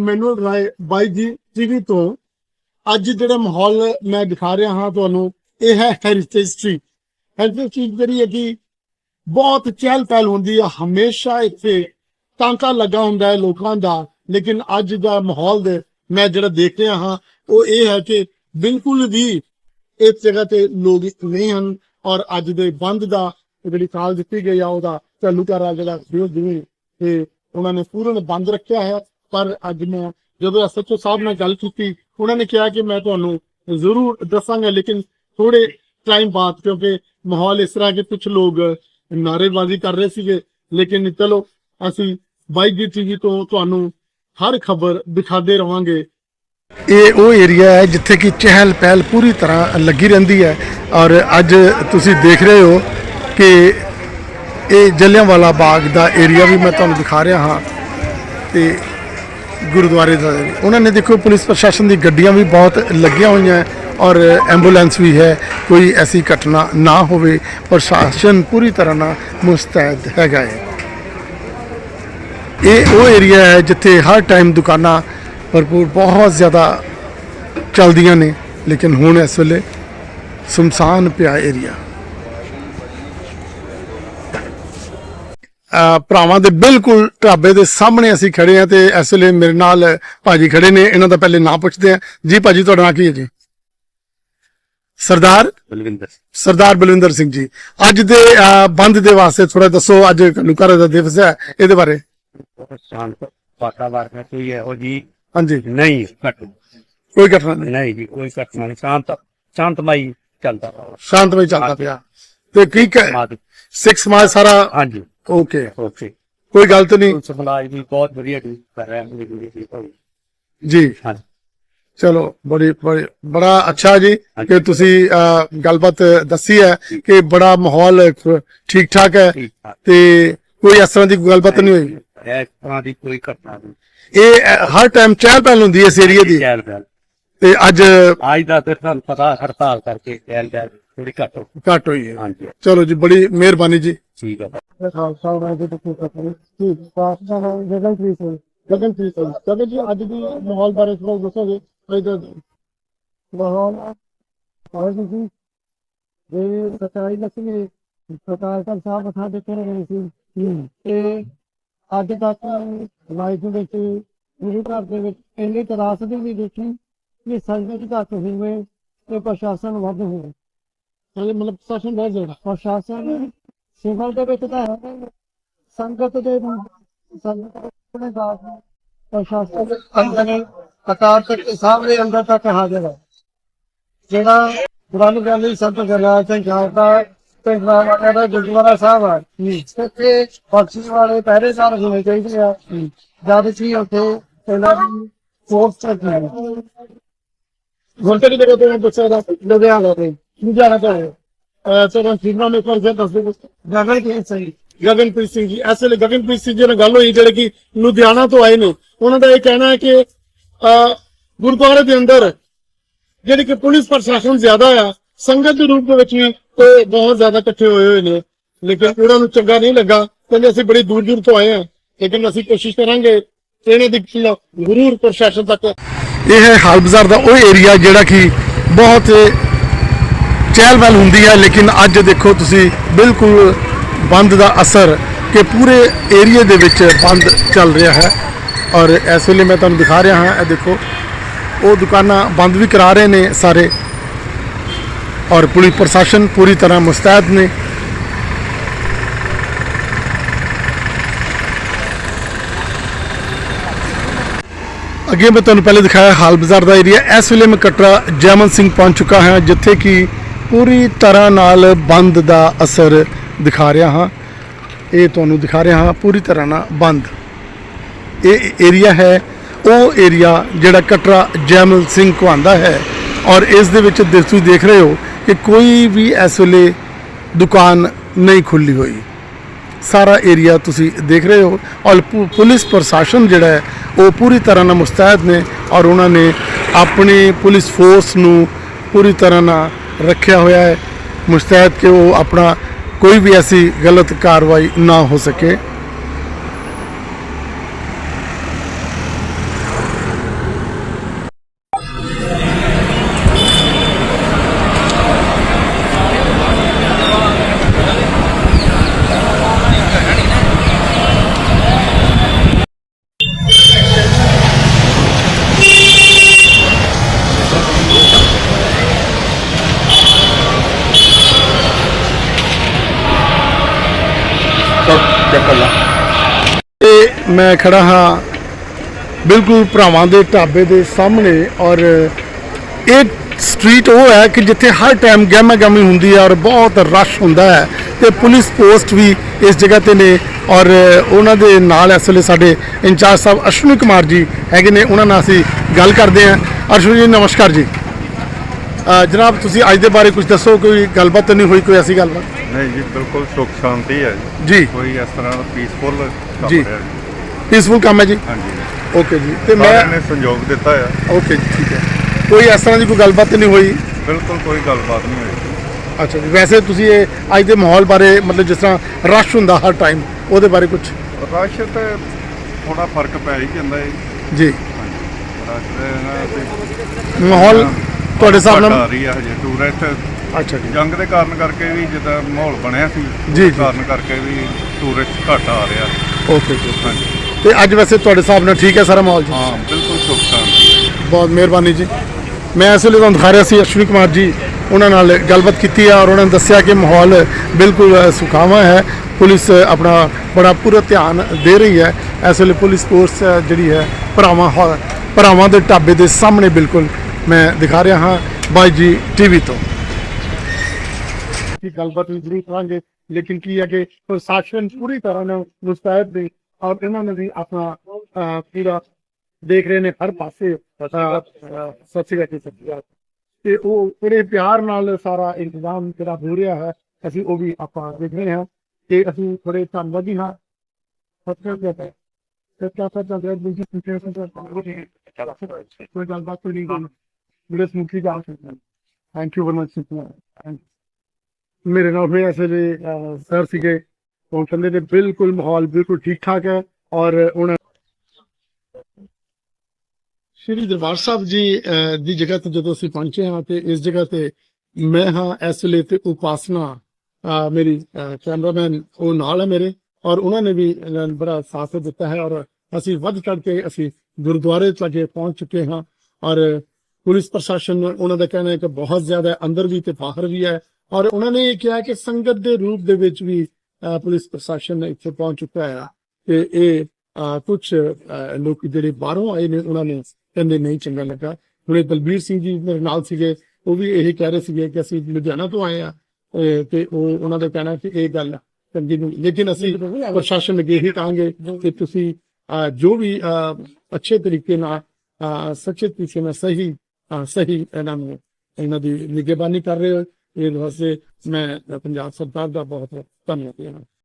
Emmanuel ਰਾਏ ਬਾਈ ਜੀ TV ਤੋਂ ਅੱਜ ਜਿਹੜਾ ਮਾਹੌਲ ਮੈਂ ਦਿਖਾ ਰਿਹਾ ਹਾਂ ਤੁਹਾਨੂੰ, ਇਹ ਹੈ ਹੈਰੀਟੇਜ ਸਟਰੀਟ ਹੈਰੀਟੇਜ ਸਟਰੀਟ ਜਿਹੜੀ ਹੈ ਕਿ ਬਹੁਤ ਚਹਿਲ ਪਹਿਲ ਹੁੰਦੀ ਹੈ ਹਮੇਸ਼ਾ ਇੱਥੇ ਟਾਂਕਾ ਲੱਗਾ ਹੁੰਦਾ ਹੈ ਲੋਕਾਂ ਦਾ, ਲੇਕਿਨ ਅੱਜ ਦਾ ਮਾਹੌਲ ਦੇ ਮੈਂ ਜਿਹੜਾ ਦੇਖ ਰਿਹਾ ਹਾਂ, ਉਹ ਇਹ ਹੈ ਕਿ ਬਿਲਕੁਲ ਵੀ ਇਸ ਜਗ੍ਹਾ ਤੇ ਲੋਕ ਨਹੀਂ ਹਨ, ਔਰ ਅੱਜ ਦੇ ਬੰਦ ਦਾ ਜਿਹੜੀ ਕਾਲ ਦਿੱਤੀ ਗਈ ਆ, ਉਹਦਾ ਚਾਲੂ ਕਰਾ ਜਿਹੜਾ ਵਿਰੋਧ ਜਿਵੇਂ ਤੇ ਉਹਨਾਂ ਨੇ ਪੂਰਨ ਬੰਦ ਰੱਖਿਆ ਹੈ। ਪਰ ਅੱਜ ਮੈਂ ਜਦੋਂ ਐਸਐਚਓ ਸਾਹਿਬ ਨਾਲ ਗੱਲ ਕੀਤੀ, ਉਹਨਾਂ ਨੇ ਕਿਹਾ ਕਿ ਮੈਂ ਤੁਹਾਨੂੰ ਜ਼ਰੂਰ ਦੱਸਾਂਗਾ, ਲੇਕਿਨ ਥੋੜੇ ਟਾਈਮ ਬਾਅਦ, ਕਿਉਂਕਿ ਮਾਹੌਲ ਇਸ ਤਰ੍ਹਾਂ ਕਿ ਕੁਝ ਲੋਕ ਨਾਰੇਬਾਜ਼ੀ ਕਰ ਰਹੇ ਸੀਗੇ, ਲੇਕਿਨ ਚਲੋ ਅਸੀਂ ਬਾਈਕ ਦੀ ਟੀਵੀ ਤੋਂ ਤੁਹਾਨੂੰ ਹਰ ਖਬਰ ਦਿਖਾਦੇ ਰਵਾਂਗੇ। ਇਹ ਉਹ ਏਰੀਆ ਹੈ ਜਿੱਥੇ ਕਿ ਚਹਿਲ ਪਹਿਲ ਪੂਰੀ ਤਰ੍ਹਾਂ ਲੱਗੀ ਰਹਿੰਦੀ ਹੈ ਔਰ ਅੱਜ ਤੁਸੀਂ ਦੇਖ ਰਹੇ ਹੋ ਕਿ ਇਹ ਜਲਿਆਂਵਾਲਾ ਬਾਗ ਦਾ ਏਰੀਆ ਵੀ ਮੈਂ ਤੁਹਾਨੂੰ ਦਿਖਾ ਰਿਹਾ ਹਾਂ ਤੇ ਗੁਰਦੁਆਰੇ ਦਾ ਉਹਨਾਂ ਨੇ ਦੇਖੋ ਪੁਲਿਸ ਪ੍ਰਸ਼ਾਸਨ ਦੀ ਗੱਡੀਆਂ ਵੀ ਬਹੁਤ ਲੱਗੀਆਂ ਹੋਈਆਂ ਔਰ ਐਂਬੂਲੈਂਸ ਵੀ ਹੈ। ਕੋਈ ਐਸੀ ਘਟਨਾ ਨਾ ਹੋਵੇ, ਪ੍ਰਸ਼ਾਸਨ ਪੂਰੀ ਤਰ੍ਹਾਂ ਨਾਲ ਮੁਸਤੈਦ ਹੈਗਾ ਹੈ। ਇਹ ਉਹ ਏਰੀਆ ਹੈ ਜਿੱਥੇ ਹਰ ਟਾਈਮ ਦੁਕਾਨਾਂ ਭਰਪੂਰ ਬਹੁਤ ਜ਼ਿਆਦਾ ਚੱਲਦੀਆਂ ਨੇ, ਲੇਕਿਨ ਹੁਣ ਇਸ ਵੇਲੇ ਸੁਮਸਾਨ ਪਿਆ ਏਰੀਆ ਭਰਾਵਾਂ ਦੇ ਬਿਲਕੁਲ ਢਾਬੇ ਦੇ ਸਾਹਮਣੇ ਅਸੀਂ ਖੜੇ ਆ ਤੇ ਇਸ ਵੇਲੇ ਮੇਰੇ ਨਾਲ ਭਾਜੀ ਖੜੇ ਨੇ। ਇਹਨਾਂ ਦਾ ਪਹਿਲੇ ਨਾਮ ਪੁੱਛਦੇ ਆ ਜੀ ਭਾਜੀ ਤੁਹਾਡਾ ਨਾਂ ਕੀ ਹੈ ਜੀ? ਸਰਦਾਰ? ਬਲਵਿੰਦਰ ਸਰਦਾਰ ਬਲਵਿੰਦਰ ਸਿੰਘ ਜੀ। ਅੱਜ ਦੇ ਬੰਦ ਦੇ ਵਾਸਤੇ ਥੋੜਾ ਦੱਸੋ ਅੱਜ ਕਨੂਕਰ ਦਾ ਦਿਵਸ ਹੈ ਇਹਦੇ ਬਾਰੇ। ਸ਼ਾਂਤ ਵਾਤਾਵਰਨ ਕੋਈ ਹੈ ਉਹ ਜੀ ਹਾਂਜੀ। ਨਹੀਂ ਘਟ। ਕੋਈ ਘਟਨਾ ਨਹੀਂ। ਜੀ ਕੋਈ ਘਟਨਾ ਨਹੀਂ। ਸ਼ਾਂਤ ਸ਼ਾਂਤਮਈ ਚੱਲਦਾ ਵਾ। ਸ਼ਾਂਤਮਈ ਚੱਲਦਾ ਪਿਆ। ਤੇ ਕੀ ਸਿੱਖ ਸਮਾਜ ਸਾਰਾ ਹਾਂਜੀ। ਓਕੇ ਓਕੇ ਕੋਈ ਗੱਲ ਤਾਂ ਨਹੀਂ। ਸਮਾਜ ਵੀ ਬਹੁਤ ਵਧੀਆ ਜੀ ਕਰ ਰਿਹਾ ਹੈ ਜੀ ਹਾਂਜੀ ਚਲੋ ਬੜੀ ਬੜੀ ਅੱਛਾ ਜੀ ਕਿ ਤੁਸੀਂ ਗੱਲਬਾਤ ਦੱਸੀ ਹੈ ਕਿ ਬੜਾ ਮਾਹੌਲ ਠੀਕ ਠਾਕ ਹੈ ਤੇ ਕੋਈ ਇਸ ਤਰ੍ਹਾਂ ਦੀ ਗੱਲਬਾਤ ਨਹੀਂ ਹੋਈ? ਇਸ ਤਰ੍ਹਾਂ ਦੀ ਕੋਈ ਘਟਨਾ ਨਹੀਂ। ਇਹ ਹਰ ਟਾਈਮ ਚਹਿਲ ਪਹਿਲ ਹੁੰਦੀ ਹੈ ਇਸ ਏਰੀਆ ਦੀ। ਤੇ ਅੱਜ ਅੱਜ ਦਾ ਤੇ ਤੁਹਾਨੂੰ ਪਤਾ ਹੜਤਾਲ ਕਰਕੇ ਚੈਲ ਬੈਲ ਥੋੜੀ ਘੱਟ ਹੋ ਘੱਟ ਹੋਈ ਹੈ। ਹਾਂਜੀ। ਚਲੋ ਜੀ ਬੜੀ ਮਿਹਰਬਾਨੀ ਜੀ। ਠੀਕ ਹੈ। ਖਾਲਸਾ ਵਾਹਿਗੁਰੂ ਜੀ ਕੀ ਫਤਿਹ ਜੀ ਪਾਸਾ ਗਗਨਪ੍ਰੀਤ ਸਿੰਘ ਗਗਨਪ੍ਰੀਤ ਸਿੰਘ ਗਗਨ ਜੀ ਅੱਜ ਦੀ ਮਾਹੌਲ ਬਾਰੇ ਥੋੜਾ ਦੱਸੋਗੇ ਇਧਰ ਮਾਹੌਲ ਹੋਰ ਜੀ ਇਹ ਸਤਾਈ ਲੱਖੀ ਸਰਕਾਰ ਦਾ ਸਾਹਿਬ ਮਥਾ ਟੇਕ ਰਹੇ ਸੀ ਤੇ ਅੱਜ ਤੱਕ ਲਾਈਫ ਵਿੱਚ ਗੁਰੂ ਘਰ ਦੇ ਵਿੱਚ ਇੰਨੀ ਤਰਾਸਦੀ ਵੀ ਦੇਖੀ ਕਿ ਸੰਗਤ ਘੱਟ ਹੋਵੇ ਤੇ ਪ੍ਰਸ਼ਾਸਨ ਵੱਧ ਹੋਵੇ ਹਾਂਜੀ ਮਤਲਬ ਪ੍ਰਸ਼ਾਸਨ ਬਹੁਤ ਜ਼ਿਆਦਾ ਪ੍ਰਸ਼ਾਸਨ ਸਿਵਲ ਦੇ ਵਿੱਚ ਤਾਂ ਹੈ ਸੰਗਤ ਦੇ ਸੰਗਤ ਆਪਣੇ ਦਾਸ ਪ੍ਰਸ਼ਾਸਨ ਅੰਦਰ ਕਤਾਰ ਤੱਕ ਸਾਹਮਣੇ ਅੰਦਰ ਤੱਕ ਹਾਜ਼ਰ ਹੈ। ਜਿਹੜਾ ਗੁਰੂ ਗ੍ਰੰਥ ਸੰਤ ਗਰਨਾਲ ਸਿੰਘ ਖਾਲਸਾ ਤੇ ਵਾਲਾ ਦਾ ਗੁਰਦੁਆਰਾ ਸਾਹਿਬ ਆ। ਇੱਥੇ ਬਖਸ਼ੀ ਵਾਲੇ ਪਹਿਰੇਦਾਰ ਹੋਣੇ ਚਾਹੀਦੇ ਆ। ਜਦ ਕਿ ਉੱਥੇ ਇਹਨਾਂ ਦੀ ਫੋਰਸ ਚੱਲਦੀ ਹੈ। ਗੁਰਤਰੀ ਦੇ ਕੋਲ ਦੱਸਿਆ ਦਾ ਲੁਧਿਆਣਾ ਤੇ, ਲੁਧਿਆਣਾ ਤੋਂ ਫਿਰਨਾ ਮੇ ਪਰ ਫਿਰ ਦੱਸ ਦਿਓ। ਗਗਨਪ੍ਰੀਤ ਸਿੰਘ ਗਗਨਪ੍ਰੀਤ ਸਿੰਘ ਜੀ ਐਸੇ ਲਈ ਗਗਨਪ੍ਰੀਤ ਸਿੰਘ ਜੀ ਨਾਲ ਗੱਲ ਹੋਈ ਜਿਹੜੇ ਕਿ ਲੁਧਿਆਣਾ ਤੋਂ ਆਏ ਨੇ। ਉਹਨਾਂ ਦਾ ਇਹ ਕਹਿਣਾ ਹੈ ਕਿ ਗੁਰਦੁਆਰੇ ਦੇ ਅੰਦਰ ਜਿਹੜੀ ਕਿ ਪੁਲਿਸ ਪ੍ਰਸ਼ਾਸਨ ਜ਼ਿਆਦਾ ਆ ਸੰਗਤ ਦੇ ਰੂਪ ਦੇ ਵਿੱਚ ਵੀ ਉਹ ਬਹੁਤ ਜ਼ਿਆਦਾ ਇਕੱਠੇ ਹੋਏ ਹੋਏ ਨੇ। ਲੇਕਿਨ ਉਹਨਾਂ ਨੂੰ ਚੰਗਾ ਨਹੀਂ ਲੱਗਾ। ਕਹਿੰਦੇ ਅਸੀਂ ਬੜੀ ਦੂਰ ਦੂਰ ਤੋਂ ਆਏ ਹਾਂ। ਲੇਕਿਨ ਅਸੀਂ ਕੋਸ਼ਿਸ਼ ਕਰਾਂਗੇ ਟ੍ਰੇਨੇ ਦੀ ਗੁਰੂਰ ਪ੍ਰਸ਼ਾਸਨ ਤੱਕ ਇਹ ਹੈ ਹਾਲ ਬਾਜ਼ਾਰ ਦਾ ਉਹ ਏਰੀਆ ਜਿਹੜਾ ਕਿ ਬਹੁਤ ਚਹਿਲ ਪਹਿਲ ਹੁੰਦੀ ਹੈ ਲੇਕਿਨ ਅੱਜ ਦੇਖੋ ਤੁਸੀਂ ਬਿਲਕੁਲ ਬੰਦ ਦਾ ਅਸਰ ਕਿ ਪੂਰੇ ਏਰੀਆ ਦੇ ਵਿੱਚ ਬੰਦ ਚੱਲ ਰਿਹਾ ਹੈ। ਔਰ ਇਸ ਵੇਲੇ ਮੈਂ ਤੁਹਾਨੂੰ ਦਿਖਾ ਰਿਹਾ ਹਾਂ, ਇਹ ਦੇਖੋ, ਉਹ ਦੁਕਾਨਾਂ ਬੰਦ ਵੀ ਕਰਾ ਰਹੇ ਨੇ ਸਾਰੇ। ਔਰ ਪੁਲਿਸ ਪ੍ਰਸ਼ਾਸਨ ਪੂਰੀ ਤਰ੍ਹਾਂ ਮੁਸਤੈਦ ਨੇ। ਅੱਗੇ ਮੈਂ ਤੁਹਾਨੂੰ ਪਹਿਲੇ ਦਿਖਾਇਆ ਹਾਲ ਬਾਜ਼ਾਰ ਦਾ ਏਰੀਆ। ਇਸ ਵੇਲੇ ਮੈਂ ਕਟਰਾ ਜੈਮਨ ਸਿੰਘ ਪਹੁੰਚ ਚੁੱਕਾ ਹਾਂ, ਜਿੱਥੇ ਕਿ ਪੂਰੀ ਤਰ੍ਹਾਂ ਨਾਲ ਬੰਦ ਦਾ ਅਸਰ ਦਿਖਾ ਰਿਹਾ ਹਾਂ। ਇਹ ਤੁਹਾਨੂੰ ਦਿਖਾ ਰਿਹਾ ਹਾਂ, ਪੂਰੀ ਤਰ੍ਹਾਂ ਨਾਲ ਬੰਦ। ਇਹ ਏਰੀਆ ਹੈ, ਉਹ ਏਰੀਆ ਜਿਹੜਾ ਕਟਰਾ ਜੈਮਲ ਸਿੰਘ ਕਹਾਂਦਾ ਹੈ। ਔਰ ਇਸ ਦੇ ਵਿੱਚ ਤੁਸੀਂ ਦੇਖ ਰਹੇ ਹੋ ਕਿ ਕੋਈ ਵੀ ਇਸ ਵੇਲੇ ਦੁਕਾਨ ਨਹੀਂ ਖੁੱਲੀ ਹੋਈ। ਸਾਰਾ ਏਰੀਆ ਤੁਸੀਂ ਦੇਖ ਰਹੇ ਹੋ। ਔਰ ਪੁ- ਪੁਲਿਸ ਪ੍ਰਸ਼ਾਸਨ ਜਿਹੜਾ ਹੈ, ਉਹ ਪੂਰੀ ਤਰ੍ਹਾਂ ਨਾਲ ਮੁਸਤੈਦ ਨੇ ਔਰ ਉਹਨਾਂ ਨੇ ਆਪਣੀ ਪੁਲਿਸ ਫੋਰਸ ਨੂੰ ਪੂਰੀ ਤਰ੍ਹਾਂ ਨਾਲ ਰੱਖਿਆ ਹੋਇਆ ਹੈ। ਮੁਸਤੈਦ ਕਿ ਉਹ ਆਪਣਾ ਕੋਈ ਵੀ ਐਸੀ ਗਲਤ ਕਾਰਵਾਈ ਨਾ ਹੋ ਸਕੇ। ਮੈਂ ਖੜਾ ਹਾਂ ਬਿਲਕੁਲ ਭਰਾਵਾਂ ਦੇ ਢਾਬੇ ਦੇ ਸਾਹਮਣੇ ਔਰ ਇਹ ਸਟਰੀਟ ਉਹ ਹੈ ਕਿ ਜਿੱਥੇ ਹਰ ਟਾਈਮ ਗਹਿਮਾ ਗਹਿਮੀ ਹੁੰਦੀ ਹੈ ਔਰ ਬਹੁਤ ਰਸ਼ ਹੁੰਦਾ ਹੈ ਤੇ ਪੁਲਿਸ ਪੋਸਟ ਵੀ ਇਸ ਜਗ੍ਹਾ ਤੇ ਨੇ ਔਰ ਉਹਨਾਂ ਦੇ ਨਾਲ ਇਸ ਵੇਲੇ ਸਾਡੇ ਇੰਚਾਰਜ ਸਾਹਿਬ ਅਸ਼ਵਨੀ ਕੁਮਾਰ ਜੀ ਹੈਗੇ ਨੇ ਉਹਨਾਂ ਨਾਲ ਅਸੀਂ ਗੱਲ ਕਰਦੇ ਹਾਂ। ਅਸ਼ਵਨੀ ਜੀ ਨਮਸਕਾਰ ਜੀ। ਜਨਾਬ ਤੁਸੀਂ ਅੱਜ ਦੇ ਬਾਰੇ ਕੁਝ ਦੱਸੋ ਕੋਈ ਗੱਲਬਾਤ ਨਹੀਂ ਹੋਈ ਕੋਈ ਐਸੀ ਗੱਲਬਾਤ? ਨਹੀਂ ਜੀ ਬਿਲਕੁਲ ਸੁੱਖ ਸ਼ਾਂਤੀ ਹੈ ਜੀ। ਕੋਈ ਇਸ ਤਰ੍ਹਾਂ ਦਾ ਪੀਸਫੁਲ ਕੰਮ ਜੀ। ਪੀਸਫੁਲ ਕੰਮ ਹੈ ਜੀ? ਹਾਂਜੀ। ਓਕੇ ਜੀ ਤੇ ਮੈਂ ਸਾਰਿਆਂ ਨੇ ਸੰਯੋਗ ਦਿੱਤਾ ਆ। ਓਕੇ ਜੀ ਠੀਕ ਹੈ। ਕੋਈ ਇਸ ਤਰ੍ਹਾਂ ਦੀ ਕੋਈ ਗੱਲਬਾਤ ਤਾਂ ਨਹੀਂ ਹੋਈ? ਬਿਲਕੁਲ ਕੋਈ ਗੱਲਬਾਤ ਨਹੀਂ ਹੋਈ। ਅੱਛਾ ਜੀ ਵੈਸੇ ਤੁਸੀਂ ਇਹ ਅੱਜ ਦੇ ਮਾਹੌਲ ਬਾਰੇ ਮਤਲਬ ਜਿਸ ਤਰ੍ਹਾਂ ਰਸ਼ ਹੁੰਦਾ ਹਰ ਟਾਈਮ ਉਹਦੇ ਬਾਰੇ ਕੁਝ ਰਸ਼ ਤੇ ਥੋੜਾ ਫ਼ਰਕ ਪੈ ਹੀ ਜਾਂਦਾ ਹੈ ਜੀ। ਰਸ਼ ਦੇ ਨਾ ਤੇ ਮਾਹੌਲ ਤੁਹਾਡੇ ਹਿਸਾਬ ਘੱਟ ਆ ਨਾਲ ਰਹੀ ਹੈ ਹਜੇ ਟੂਰਿਸਟ ਅੱਛਾ ਜੀ। ਜੰਗ ਦੇ ਕਾਰਨ ਕਰਕੇ ਵੀ ਜਿੱਦਾਂ ਮਾਹੌਲ ਬਣਿਆ ਸੀ ਜੀ, ਜੀ। ਕਾਰਨ ਕਰਕੇ ਵੀ ਟੂਰਿਸਟ ਘੱਟ ਆ ਰਿਹਾ। ਓਕੇ ਜੀ ਹਾਂਜੀ। ਤੇ ਅੱਜ ਵੈਸੇ ਤੁਹਾਡੇ ਹਿਸਾਬ ਨਾਲ ਠੀਕ ਹੈ ਸਾਰਾ ਮਾਹੌਲ ਜੀ? ਹਾਂ ਬਿਲਕੁਲ ਸੁੱਖ ਸ਼ਾਂਤੀ ਹੈ। ਬਹੁਤ ਮਿਹਰਬਾਨੀ ਜੀ। ਮੈਂ ਇਸ ਵੇਲੇ ਤੁਹਾਨੂੰ ਦਿਖਾ ਰਿਹਾ ਸੀ ਅਸ਼ਵਨੀ ਕੁਮਾਰ ਜੀ ਉਹਨਾਂ ਨਾਲ ਗੱਲਬਾਤ ਕੀਤੀ ਹੈ ਔਰ ਉਹਨਾਂ ਨੇ ਦੱਸਿਆ ਕਿ ਮਾਹੌਲ ਬਿਲਕੁਲ ਅ, ਸੁਖਾਵਾਂ ਹੈ। ਪੁਲਿਸ ਅ, ਆਪਣਾ ਬੜਾ ਪੂਰਾ ਧਿਆਨ ਦੇ ਰਹੀ ਹੈ। ਇਸ ਵੇਲੇ ਪੁਲਿਸ ਫੋਰਸ ਅ, ਜਿਹੜੀ ਹੈ ਭਰਾਵਾਂ ਹਾ- ਭਰਾਵਾਂ ਦੇ ਢਾਬੇ ਦੇ ਸਾਹਮਣੇ ਬਿਲਕੁਲ ਮੈਂ ਦਿਖਾ ਰਿਹਾ ਹਾਂ ਬਾਈ ਜੀ ਟੀਵੀ ਤੋਂ। ਕੀ ਗੱਲਬਾਤ ਵੀ ਜ਼ਰੂਰ ਕਰਾਂਗੇ ਲੇਕਿਨ ਕੀ ਹੈ ਕਿ ਪ੍ਰਸ਼ਾਸਨ ਪੂਰੀ ਤਰ੍ਹਾਂ ਨਾਲ ਮੁਸਤੈਦ ਨੇ ਔਰ ਇਹਨਾਂ ਨੇ ਵੀ ਆਪਣਾ ਪੂਰਾ ਦੇਖ ਰਹੇ ਨੇ ਹਰ ਪਾਸੇ ਸਤਿ ਸ਼੍ਰੀ ਅਕਾਲ ਸਤਿ ਤੇ ਉਹ ਬੜੇ ਪਿਆਰ ਨਾਲ ਸਾਰਾ ਇੰਤਜ਼ਾਮ ਜਿਹੜਾ ਹੋ ਰਿਹਾ ਹੈ, ਅਸੀਂ ਉਹ ਵੀ ਆਪਾਂ ਦੇਖ ਰਹੇ ਹਾਂ। ਤੇ ਅਸੀਂ ਥੋੜੇ ਧੰਨਵਾਦੀ ਹਾਂ। ਸਤਿ ਸ਼੍ਰੀ ਅਕਾਲ ਤੇ ਕਰਦਾ ਹੈ ਜੀ ਪਿੱਛੇ ਸੇ ਕੋਈ ਗੱਲਬਾਤ ਕੋਈ ਨਹੀਂ ਕਰਨੀ ਬੜੇ ਸਮੂਥਲੀ ਜਾ ਸਕਦੇ ਥੈਂਕ ਯੂ ਵੈਰੀ ਮਚ ਮੇਰੇ ਨਾਲ ਹੋਏ ਐਸੇ ਸਰ ਸੀਗੇ। ਉਹ ਕਹਿੰਦੇ ਨੇ ਬਿਲਕੁਲ ਮਾਹੌਲ ਬਿਲਕੁਲ ਠੀਕ ਠਾਕ ਹੈ ਔਰ ਉਹਨਾਂ ਸ਼੍ਰੀ ਦਰਬਾਰ ਸਾਹਿਬ ਜੀ ਦੀ ਜਗ੍ਹਾ ਤੇ ਜਦੋਂ ਅਸੀਂ ਪਹੁੰਚੇ ਹਾਂ ਤੇ ਇਸ ਜਗ੍ਹਾ ਤੇ ਮੈਂ ਹਾਂ, ਇਸ ਵੇਲੇ ਤੇ ਉਪਾਸਨਾ ਮੇਰੀ ਕੈਮਰਾਮੈਨ ਉਹ ਨਾਲ ਹੈ ਮੇਰੇ ਔਰ ਉਹਨਾਂ ਨੇ ਵੀ ਬੜਾ ਸਾਥ ਦਿੱਤਾ ਹੈ ਔਰ ਅਸੀਂ ਵੱਧ ਚੜ ਕੇ ਅਸੀਂ ਗੁਰਦੁਆਰੇ ਤੱਕ ਪਹੁੰਚ ਚੁੱਕੇ ਹਾਂ ਔਰ ਪੁਲਿਸ ਪ੍ਰਸ਼ਾਸਨ ਉਹਨਾਂ ਦਾ ਕਹਿਣਾ ਹੈ ਕਿ ਬਹੁਤ ਜ਼ਿਆਦਾ ਅੰਦਰ ਵੀ ਤੇ ਬਾਹਰ ਵੀ ਹੈ ਔਰ ਉਹਨਾਂ ਨੇ ਇਹ ਕਿਹਾ ਕਿ ਸੰਗਤ ਦੇ ਰੂਪ ਦੇ ਵਿੱਚ ਵੀ ਪੁਲਿਸ ਪ੍ਰਸ਼ਾਸਨ ਇੱਥੇ ਪਹੁੰਚ ਚੁੱਕਾ ਹੈ ਤੇ ਇਹ ਕੁਝ ਲੋਕ ਜਿਹੜੇ ਬਾਹਰੋਂ ਆਏ ਨੇ ਉਹਨਾਂ ਨੇ ਕਹਿੰਦੇ ਨਹੀਂ ਚੰਗਾ ਲੱਗਾ ਹੁਣੇ ਦਲਬੀਰ ਸਿੰਘ ਜੀ ਮੇਰੇ ਨਾਲ ਸੀਗੇ ਉਹ ਵੀ ਇਹੀ ਕਹਿ ਰਹੇ ਸੀਗੇ ਕਿ ਅਸੀਂ ਲੁਧਿਆਣਾ ਤੋਂ ਆਏ ਆ ਤੇ ਉਹ ਉਹਨਾਂ ਦਾ ਕਹਿਣਾ ਕਿ ਇਹ ਗੱਲ ਚੰਗੀ ਨਹੀਂ ਲੇਕਿਨ ਅਸੀਂ ਪ੍ਰਸ਼ਾਸਨ ਅੱਗੇ ਹੀ ਕਹਾਂਗੇ ਕਿ ਤੁਸੀਂ ਅਹ, ਜੋ ਵੀ ਅਹ, ਅੱਛੇ ਤਰੀਕੇ ਨਾਲ ਅਹ, ਸੱਚੇ ਤਰੀਕੇ ਨਾਲ ਸਹੀ ਸਹੀ ਇਹਨਾਂ ਨੂੰ ਇਹਨਾਂ ਦੀ ਨਿਗਰਾਨੀ ਕਰ ਰਹੇ ਹੋ ਇਹ ਵਾਸਤੇ ਮੈਂ ਪੰਜਾਬ ਸਰਕਾਰ ਦਾ ਬਹੁਤ ਧੰਨਵਾਦ ਕਰਦਾ ਹਾਂ